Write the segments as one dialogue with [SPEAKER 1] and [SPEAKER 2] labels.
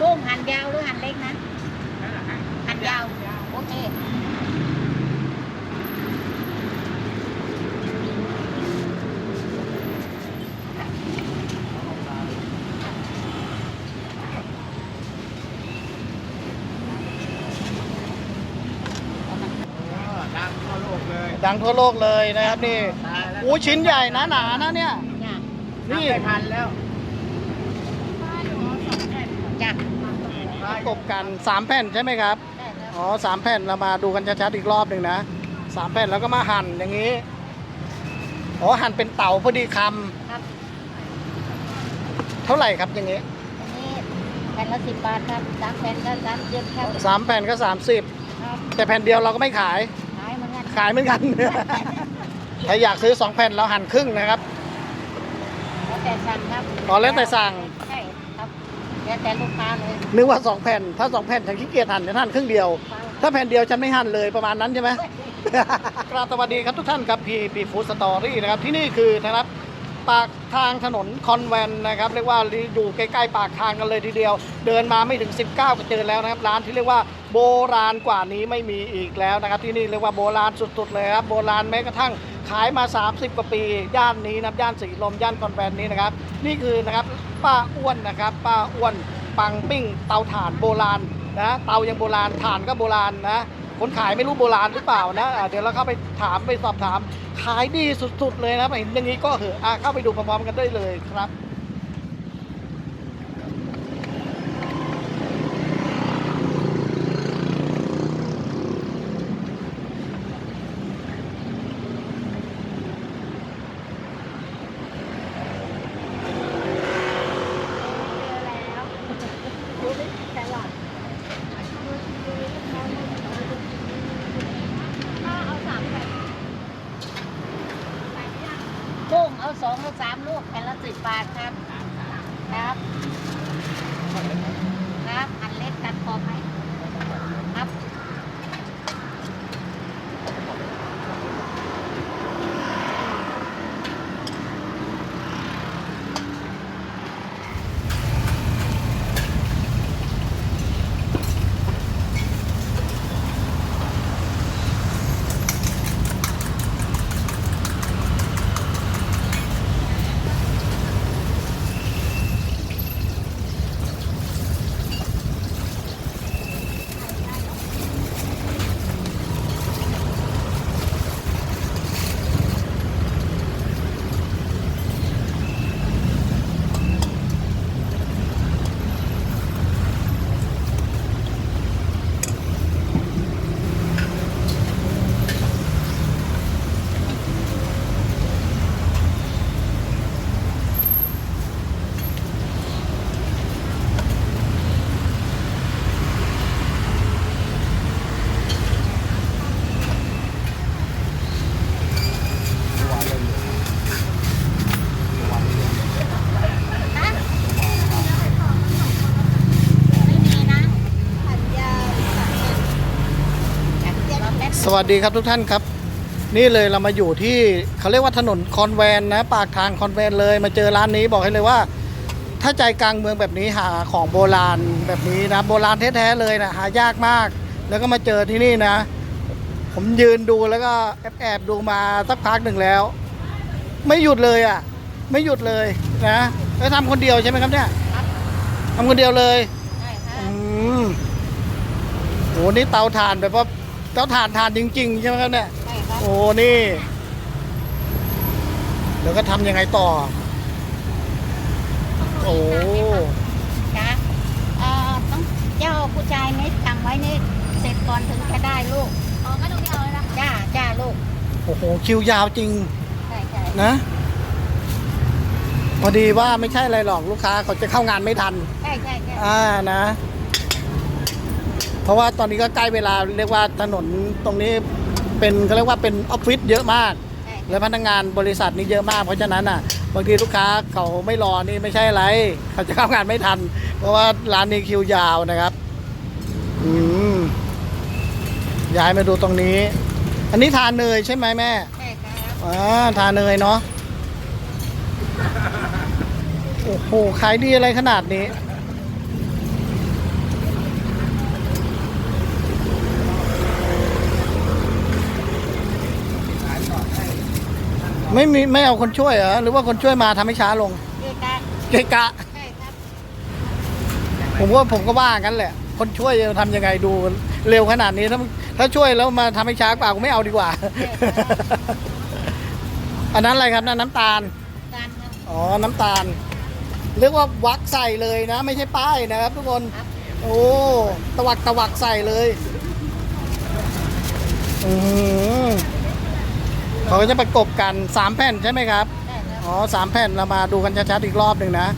[SPEAKER 1] กุ้งหั่นยาวหรือหั่นเล็กนะหั่นยาว โอเค
[SPEAKER 2] ดังทั่วโลกเลย
[SPEAKER 3] ดังทั่วโลกเลยนะครับนี่
[SPEAKER 2] ตายแล้ว
[SPEAKER 3] โอ้ชิ้นใหญ่นะหนานะเนี่ย
[SPEAKER 1] จ้ะ
[SPEAKER 3] นี่
[SPEAKER 2] นี่ทันแล้ว
[SPEAKER 1] จ้ะ
[SPEAKER 3] ประกบกันสามแผ่นใช่ไหมครับ
[SPEAKER 1] ได้แล้ว
[SPEAKER 3] อ๋อสามแผ่นเรามาดูกันชัดๆอีกรอบหนึ่งนะสามแผ่นแล้วก็มาหั่นอย่างนี้ อ๋อหั่นเป็นเต่าพอดีค
[SPEAKER 1] ครับำ
[SPEAKER 3] เท่าไหร่ครับอย่างนี้
[SPEAKER 1] อันนี้แผ่นละสิบบาทครับสามแผ่นก็สามสิบครับ
[SPEAKER 3] สามแผ่นก็สามสิบ
[SPEAKER 1] ครับ
[SPEAKER 3] แต่แผ่นเดียวเราก็ไม่ขาย
[SPEAKER 1] ขายเหมือนกัน
[SPEAKER 3] ขายเหมือนกัน ถ้าอยากซื้อสองแผ่นเราหั่นครึ่งนะครับ
[SPEAKER 1] แล้วแต่สั่งครับ
[SPEAKER 3] อ๋อแล้วแต่สั่ง
[SPEAKER 1] ใช่ครับ แล้วแต่ลูกค้าเลย
[SPEAKER 3] นึกว่าสองแผ่น ถ้าสองแผ่นฉันขี้เกียจหั่นฉันหั่นครึ่งเดียว ถ้าแผ่นเดียวฉันไม่หั่นเลยประมาณนั้นใช่ไหม กราบสวัสดีครับทุกท่านครับพีพีฟู้ดสตอรี่นะครับ ที่นี่คือนะครับปากทางถนนคอนแวนนะครับเรียกว่าอยู่ใกล้ๆปากทางกันเลยทีเดียว เดินมาไม่ถึง 19 ก็เจอแล้วนะครับร้านที่เรียกว่าโบราณกว่านี้ไม่มีอีกแล้วนะครับ ที่นี่เรียกว่าโบราณสุดๆเลยครับโบราณแม้กระทั่งขายมา 30 กว่าปี ย่านนี้นะครับย่านสีลมย่านคอนแวนนี้นะครับ นี่คือนะครับ ป้าอ้วนนะครับ ป้าอ้วนปังปิ้ง เตาถ่านโบราณนะเตายังโบราณถ่านก็โบราณนะคนขายไม่รู้โบราณหรือเปล่านะเดี๋ยวเราเข้าไปถามไปสอบถาม ขายดีสุดๆเลยนะครับเห็นอย่างนี้ก็เหอะเข้าไปดูพร้อมๆกันได้เลยครับ
[SPEAKER 1] สวั
[SPEAKER 3] สดีครับทุกท่านครับ นี่เลยเรามาอยู่ที่เขาเรียกว่าถนนคอนแวนนะปากทางคอนแวนเลยมาเจอร้านนี้บอกให้เลยว่า ถ้าใจกลางเมืองแบบนี้หาของโบราณแบบนี้นะโบราณแท้ๆเลยนะหายากมาก แล้วก็มาเจอที่นี่นะ ผมยืนดูแล้วก็แอบแอบๆดูมาสักพักหนึ่งแล้ว ไม่หยุดเลยอะ ไม่หยุดเลยนะแล้วทำคนเดียวใช่ไหมครับเนี่ยทำคนเดียวเลย
[SPEAKER 1] ใช่ครั
[SPEAKER 3] อื
[SPEAKER 1] บ
[SPEAKER 3] มโหนี่เตาถ่านแบบว่า เตาถ่านถ่านจริง ๆ ใช่ไหมครับเนี่ย
[SPEAKER 1] ใช่ครับ
[SPEAKER 3] โอ้นี่เดี๋ยวก็ทำยังไงต่อ โอ้
[SPEAKER 1] จ้ะเอ่อต้องเจ้าผู้ชายนี่ทำไว้นี่เสร็จก่อนถึงจะได้ลูกอ๋อก็ต้องไปเอาแล้วจ้าจ้าลูก
[SPEAKER 3] โอ้โหคิวยาวจริง
[SPEAKER 1] ใช่ใช่
[SPEAKER 3] นะ พอดีว่าไม่ใช่อะไรหรอกลูกค้าเขาจะเข้างานไม่ทัน
[SPEAKER 1] ใช่ใช่ใช่
[SPEAKER 3] อ่านะ เพราะว่าตอนนี้ก็ใกล้เวลาเรียกว่าถนนตรงนี้เป็นเขาเรียกว่าเป็นออฟฟิศเยอะมาก
[SPEAKER 1] ใช่
[SPEAKER 3] และพนักงานบริษัทนี่เยอะมาก เพราะฉะนั้นอะบางทีลูกค้าเขาไม่รอนี่ไม่ใช่อะไร เขาจะเข้างานไม่ทัน เพราะว่าร้านนี้คิวยาวนะครับอืมย้ายมาดูตรงนี้ อันนี้ทานเนยใช่ไหมแม่
[SPEAKER 1] ใช่ครับ
[SPEAKER 3] อ่าทานเนยเนาะโอ้โหขายดีอะไรขนาดนี้ ไม่มีไม่เอาคนช่วยเหรอหรือว่าคนช่วยมาทำให้ช้าลง
[SPEAKER 1] เอกา
[SPEAKER 3] เกะกะ
[SPEAKER 1] ใช่ครับ
[SPEAKER 3] ผมว่าผมก็ว่างั้นแหละ คนช่วยจะทำยังไงดูเร็วขนาดนี้ถ้าถ้าช่วยแล้วมาทำให้ช้ากว่ากูไม่เอาดีกว่า อันนั้นอะไรครับนั่นน้ำตาล
[SPEAKER 1] การครับ
[SPEAKER 3] อ๋อ น้ำตาล เรียกว่าวักใส่เลยนะ ไม่ใช่ป้ายนะครับทุกคน
[SPEAKER 1] ครับ
[SPEAKER 3] โอ้ ตวักตวักใส่เลย อือหือ เขาก็จะประกบกันสามแผ่นใช่ไหมครับ
[SPEAKER 1] ใช่ครับ
[SPEAKER 3] อ๋อสามแผ่นเรามาดูกันชัดๆอีกรอบหนึ่งนะ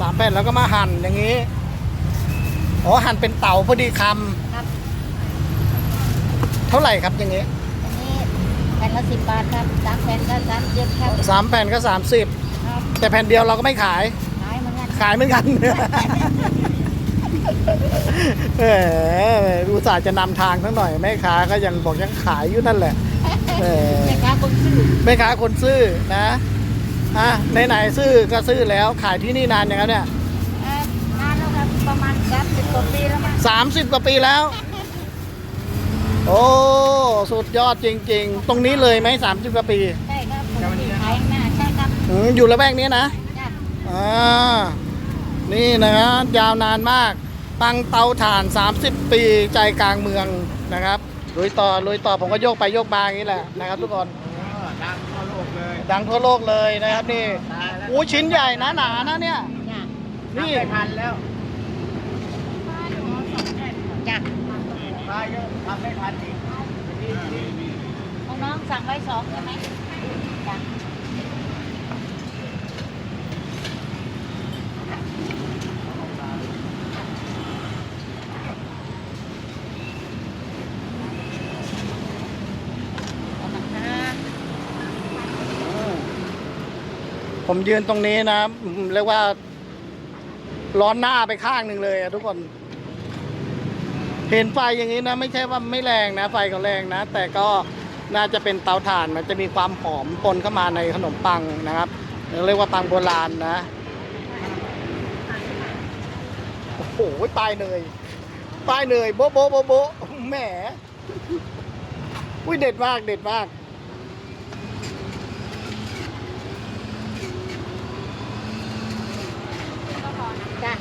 [SPEAKER 3] สามแผ่นแล้วก็มาหั่นอย่างนี้ อ๋อหั่นเป็นเต๋าพอดีค
[SPEAKER 1] ครับำ
[SPEAKER 3] เท่าไหร่ครับอย่างนี้
[SPEAKER 1] อันนี้แผ่นละสิบบาทครับสามแผ่นก็สามเจ็ดครับ
[SPEAKER 3] สามแผ่นก็สามสิบ
[SPEAKER 1] ครับ
[SPEAKER 3] แต่แผ่นเดียวเราก็ไม่ขาย
[SPEAKER 1] ขายเหมือนกัน
[SPEAKER 3] ขายเหมือนกัน เออดูสาห์จะนำทางทั้งหน่อยแม่ค้าก็ยังบอกยังขายอยู่นั่นแหละ เออ
[SPEAKER 1] แม่ค้าคนซื่อ
[SPEAKER 3] แม่ค้าคนซื่อนะอะไหนๆซื่อก็ซื่อแล้วขายที่นี่นานยังครับเนี่ย
[SPEAKER 1] เอ่อนานแล้วครับประมาณสามสิบกว่าปีแล้วมั้ง
[SPEAKER 3] สามสิบกว่าปีแล้ว โอ้สุดยอดจริง ๆ ตรงนี้เลยไหมสามสิบกว่าปี
[SPEAKER 1] ใช่ครับปกติขายข้างหน้าใช่ครับ
[SPEAKER 3] อืมอยู่ละแวกนี้นะ
[SPEAKER 1] จ้ะ
[SPEAKER 3] อ่านี่นะยาวนานมากตั้งเตาถ่าน 30 ปีใจกลางเมืองนะครับ ลุยต่อลุยต่อผมก็โยกไปโยกมาอย่างนี้แหละนะครับทุกคน
[SPEAKER 2] เออดังทั่วโลกเลย
[SPEAKER 3] ดังทั่วโลกเลยนะครับนี่
[SPEAKER 2] ตายแล้ว
[SPEAKER 3] อู้ชิ้นใหญ่นะหนานะเนี่ย
[SPEAKER 1] จ้ะ
[SPEAKER 3] นี่
[SPEAKER 2] ทำไม่ทันแล้ว
[SPEAKER 1] จ้ะ
[SPEAKER 2] ตายเยอะทำไม่ทันอีก
[SPEAKER 1] ของน้องสั่งไว้สองใช่ไหมจ้ะ
[SPEAKER 3] ผมยืนตรงนี้นะเรียกว่า ร้อนหน้าไปข้างหนึ่งเลยอะทุกคน เห็นไฟอย่างนี้นะ ไม่ใช่ว่าไม่แรงนะ ไฟก็แรงนะ แต่ก็น่าจะเป็นเตาถ่านมันจะมีความหอมปนเข้ามาในขนมปังนะครับเรียกว่าปังโบราณนะโอ้โหป้ายเนยป้ายเนยโบโบ๊ะโบ๊ะโบ๊ะแหมอุ้ยเด็ดมากเด็ดมาก
[SPEAKER 1] จ้ะ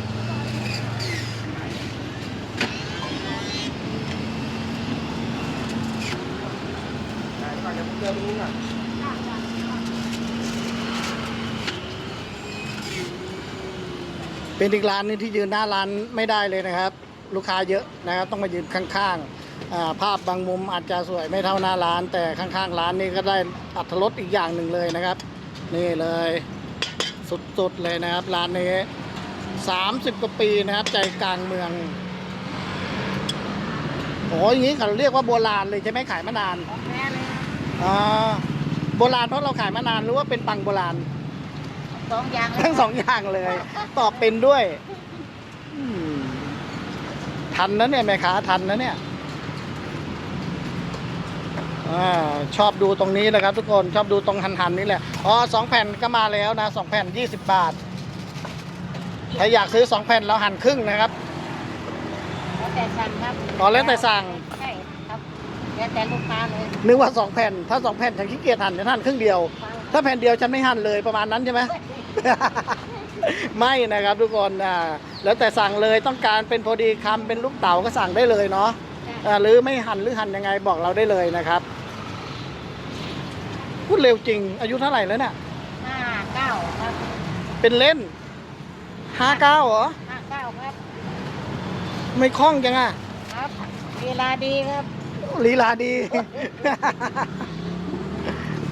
[SPEAKER 3] เป็นอีกร้านหนึงที่ยืนหน้าร้านไม่ได้เลยนะครับ ลูกค้าเยอะนะครับ ต้องมายืนข้างๆอ่าภาพบางมุมอาจจะสวยไม่เท่าหน้าร้าน แต่ข้างๆร้านนี้ก็ได้อัตรสอีกอย่างหนึ่งเลยนะครับ นี่เลยสุดๆเลยนะครับ ร้านนี้ 30กว่าปีนะครับ ใจกลางเมืองโอ้ยอย่างนี้เขาเรียกว่าโบราณเลยใช่ไหมขายมานาน
[SPEAKER 1] ของแท้เลยนะ
[SPEAKER 3] อ่าโบราณเพราะเราขายมานานหรือว่าเป็นปังโบราณ
[SPEAKER 1] สองอย่างเลย
[SPEAKER 3] ทั้งสองอย่างเลย ตอบเป็นด้วยอืมทันนะเนี่ยแม่ค้าทันนะเนี่ยอาชอบดูตรงนี้นะครับ ทุกคนชอบดูตรงหันหันๆนี่แหละอ๋อสองแผ่นก็มาแล้วนะสองแผ่นยี่สิบบาทถ้าอยากซื้อสองแผ่นเราหั่นครึ่งนะครับ
[SPEAKER 1] แล้วแต่สั่งครับ
[SPEAKER 3] อ๋อแล้วแต่สั่ง
[SPEAKER 1] ใช่ครับแล้วแต่ลูกค้าเลย
[SPEAKER 3] นึกว่าสองแผ่นถ้าสองแผ่นฉันขี้เกียจหั่นฉันหั่นครึ่งเดียว ถ้าแผ่นเดียวฉันไม่หั่นเลยประมาณนั้นใช่ไหม ไม่นะครับทุกคนอ่าแล้วแต่สั่งเลยต้องการเป็นพอดีคำเป็นลูกเต๋าก็สั่งได้เลยเนาะอ่าหรือไม่หั่นหรือหั่นยังไงบอกเราได้เลยนะครับ พูดเร็วจริง อายุเท่าไหร่แล้วเนี่ย
[SPEAKER 1] ห้าเก้าครับ
[SPEAKER 3] เป็นเล่นห้าเก้าเหรอ
[SPEAKER 1] ห้าเก้าครับ
[SPEAKER 3] ไม่คล่องจังอะ
[SPEAKER 1] ครับเวลาดีครับ
[SPEAKER 3] ลีลาดี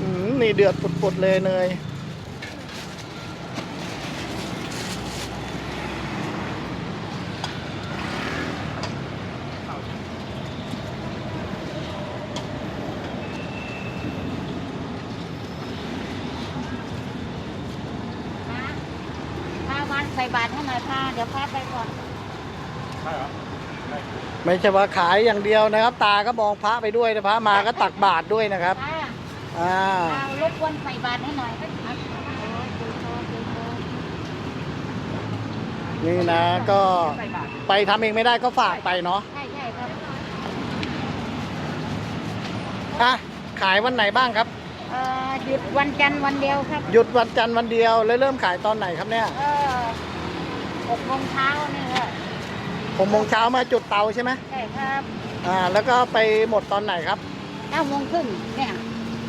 [SPEAKER 3] อืมนี่เดือดปุดๆเลยเนย
[SPEAKER 1] นะพาวันใส่บาตรให้หน่อยพาเดี๋ยวพาไปก่อน
[SPEAKER 2] ใช่เหรอ
[SPEAKER 3] ไม่ใช่ว่าขายอย่างเดียวนะครับ ตาก็มองพระไปด้วยนะพระมาก็ตักบาตรด้วยนะครับ
[SPEAKER 1] พา
[SPEAKER 3] อ่า
[SPEAKER 1] เอารบกวนใส่บาตรให้หน่อยครับโอ้ยดูโตดูโต
[SPEAKER 3] นี่นะก็
[SPEAKER 1] ใส่บาตร
[SPEAKER 3] ไปทำเองไม่ได้ก็ฝากไปเนาะ
[SPEAKER 1] ใช่ใช่ครับ
[SPEAKER 3] อะ ขายวันไหนบ้างครับ
[SPEAKER 1] วเอ่อหยุดวันจันทร์วันเดียวครับ
[SPEAKER 3] หยุดวันจันทร์วันเดียวแล้วเริ่มขายตอนไหนครับเนี่ย
[SPEAKER 1] เออ หกโมงเช้านี่ครับ
[SPEAKER 3] หกโมงเช้ามาจุดเตาใช่ไหม
[SPEAKER 1] ใช่ครับ
[SPEAKER 3] อ่าแล้วก็ไปหมดตอนไหนครับ
[SPEAKER 1] เก้าโมงครึ่งเนี่ย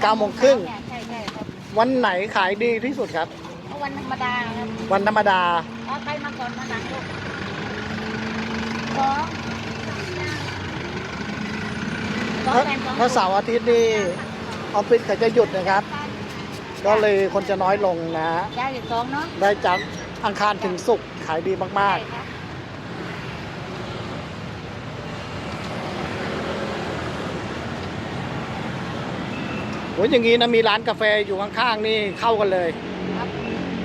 [SPEAKER 3] เก้าโมงครึ่ง
[SPEAKER 1] เนี่ยใช่ใช่ครับ
[SPEAKER 3] วันไหนขายดีที่สุดครับ
[SPEAKER 1] เอาวันธรรมดาครับ
[SPEAKER 3] วันธรรมดา
[SPEAKER 1] เอาไปมาก่อนมาหลังลูกสองสอง
[SPEAKER 3] ถ้า
[SPEAKER 1] แผ่นสอง
[SPEAKER 3] ถ้าเสาร์อาทิตย์นี่ออฟฟิศเขาจะหยุดนะครับ ก็เลยคนจะน้อยลงนะฮะ
[SPEAKER 1] ยายอีกสองเนาะ
[SPEAKER 3] ได้จันทร์อังคารถึงศุกร์ขายดีมาก
[SPEAKER 1] ใช่ครับ
[SPEAKER 3] ๆโอ้ยอย่างนี้นะมีร้านกาแฟอยู่ข้างๆนี่เข้ากันเลย
[SPEAKER 1] ครับ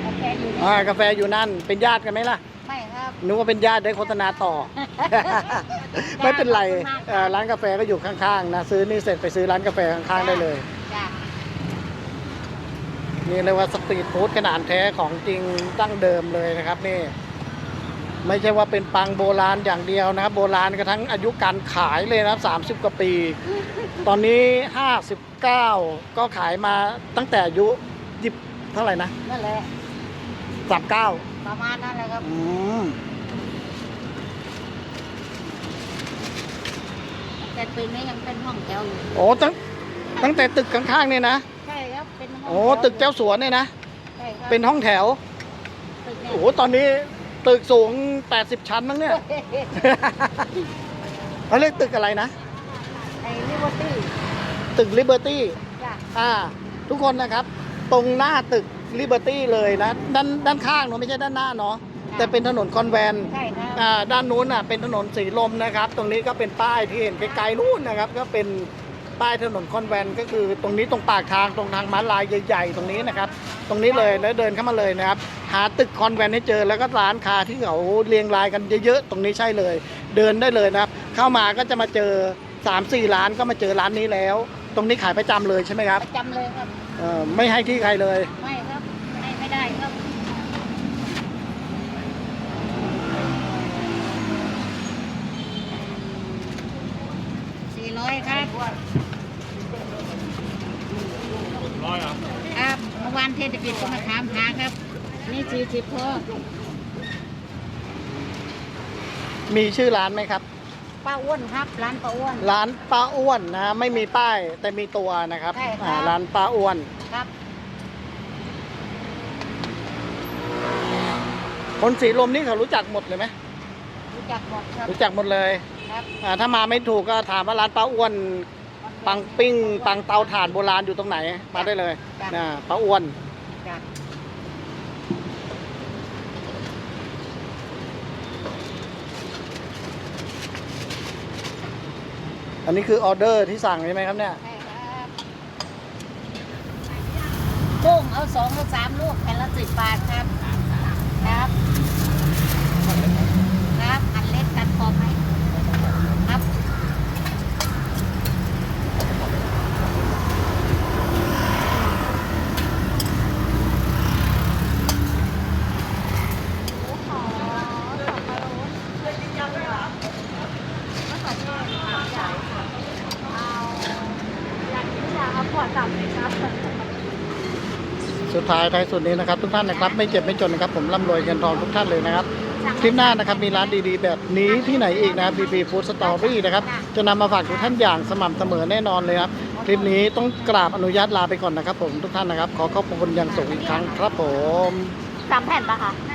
[SPEAKER 1] โอเคอยู่
[SPEAKER 3] อ่า
[SPEAKER 1] เนี่ย
[SPEAKER 3] กาแฟอยู่นั่นเป็นญาติกันไหมล่ะ
[SPEAKER 1] ไม่ครับ
[SPEAKER 3] นึกว่าเป็นญาติได้โฆษณาต่อ ไม่เป็นไรเอ่อร้านกาแฟก็อยู่ข้างๆนะซื้อนี่เสร็จไปซื้อร้านกาแฟข้างๆได้เลย
[SPEAKER 1] จ้ะ
[SPEAKER 3] นี่เรียกว่าสตรีทฟู้ดขนาดแท้ของจริงตั้งเดิมเลยนะครับนี่ ไม่ใช่ว่าเป็นปังโบราณอย่างเดียวนะครับ โบราณกระทั่งอายุการขายเลยนะครับ 30 กว่าปี ตอนนี้ 59 ก็ขายมาตั้งแต่อายุยิบเท่าไหร่นะ
[SPEAKER 1] นั่นแหละ
[SPEAKER 3] 39
[SPEAKER 1] ประมาณนั้นแหละครับ
[SPEAKER 3] อืม
[SPEAKER 1] แต่ปีนี้ยังเป็นห้องแถวอยู่
[SPEAKER 3] โอ้ตั้งตั้งแต่ตึกข้างๆเนี่ยนะ
[SPEAKER 1] ใช่ครับเป็นห้อง
[SPEAKER 3] โอ้
[SPEAKER 1] แถว
[SPEAKER 3] ตึกเจ้าสวนเนี่ยนะ
[SPEAKER 1] ใช่ครับ
[SPEAKER 3] เป็นห้องแถว
[SPEAKER 1] ตึกเนี่ย
[SPEAKER 3] โอ้โหตอนนี้ ตึกสูง 80 ชั้นมั้งเนี่ย เขาเรียกตึกอะไรนะ
[SPEAKER 1] ไอ้ลิเวอร์ตี้
[SPEAKER 3] ตึก Liberty
[SPEAKER 1] จ้ะ
[SPEAKER 3] อ่า ทุกคนนะครับ ตรงหน้าตึก Liberty เลยนะ ด้านด้านข้างเนาะไม่ใช่ด้านหน้าเนาะ แต่เป็นถนนคอนแวน
[SPEAKER 1] ใช่ครับ
[SPEAKER 3] อ่าด้านนู้นอะเป็นถนนสีลมนะครับ ตรงนี้ก็เป็นป้ายที่เห็นไกลๆนู่นนะครับ ก็เป็น ป้ายถนนคอนแวนก็คือตรงนี้ตรงปากทางตรงทางม้าลายใหญ่ ๆ ตรงนี้นะครับ ตรงนี้เลยแล้วเดินเข้ามาเลยนะครับ หาตึกคอนแวนให้เจอแล้วก็ร้านค้าที่เขาเรียงรายกันเยอะๆตรงนี้ใช่เลย เดินได้เลยนะครับ เข้ามาก็จะมาเจอ3 4ร้านก็มาเจอร้านนี้แล้ว ตรงนี้ขายประจำเลยใช่ไหมครับ
[SPEAKER 1] ประจำเลยครับ
[SPEAKER 3] เอ่อไม่ให้ที่ใครเลย
[SPEAKER 1] ไม่ครับไม่ไม่ได้ครับสี่ ร้อยครับ
[SPEAKER 2] ร้อยเหรอ
[SPEAKER 1] ครับเมื่อวานเทศกิจก็มาถามหาครับ นี่สี่สิบพอ
[SPEAKER 3] มีชื่อร้านไหมครับ
[SPEAKER 1] ป้าอ้วนครับ ร้านป้าอ้วน
[SPEAKER 3] ร้านป้าอ้วนนะไม่มีป้ายแต่มีตัวนะครับ
[SPEAKER 1] ใช่ครับ
[SPEAKER 3] อ่าร้านป้าอ้วน
[SPEAKER 1] ครับ
[SPEAKER 3] คนสีลมนี่เขารู้จักหมดเลยไหม
[SPEAKER 1] รู้จักหมดครับ
[SPEAKER 3] รู้จักหมดเลย
[SPEAKER 1] ครับ
[SPEAKER 3] อ่าถ้ามาไม่ถูกก็ถามว่าร้านป้าอ้วนปังปิ้งปังเตาถ่านโบราณอยู่ตรงไหน มาได้เลย
[SPEAKER 1] จ้ะ
[SPEAKER 3] นะป้าอ้วน
[SPEAKER 1] จ้ะ
[SPEAKER 3] อันนี้คือออเดอร์ที่สั่งใช่ไหมครับเนี่ย
[SPEAKER 1] ใช่ครับกุ้งเอาสองเอาสามลูกแผ่นละสิบบาทครับ ครับครับอันเล็กกันพอไหมครับ
[SPEAKER 3] สุดท้ายท้ายสุดนี้นะครับ ทุกท่านนะครับ ไม่เจ็บไม่จนนะครับ ผมร่ำรวยเงินทองทุกท่านเลยนะครับ คลิปหน้านะครับมีร้านดีๆ แบบนี้ที่ไหนอีกนะครับ BP Food Story นะครับ จะนำมาฝากทุกท่านอย่างสม่ำเสมอแน่นอนเลยครับ คลิปนี้ต้องกราบอนุญาตลาไปก่อนนะครับ ผมทุกท่านนะครับ ขอขอบคุณอย่างสูงอีกครั้งครับผม
[SPEAKER 1] สามแผ่นปะคะใช่ใช่ใช่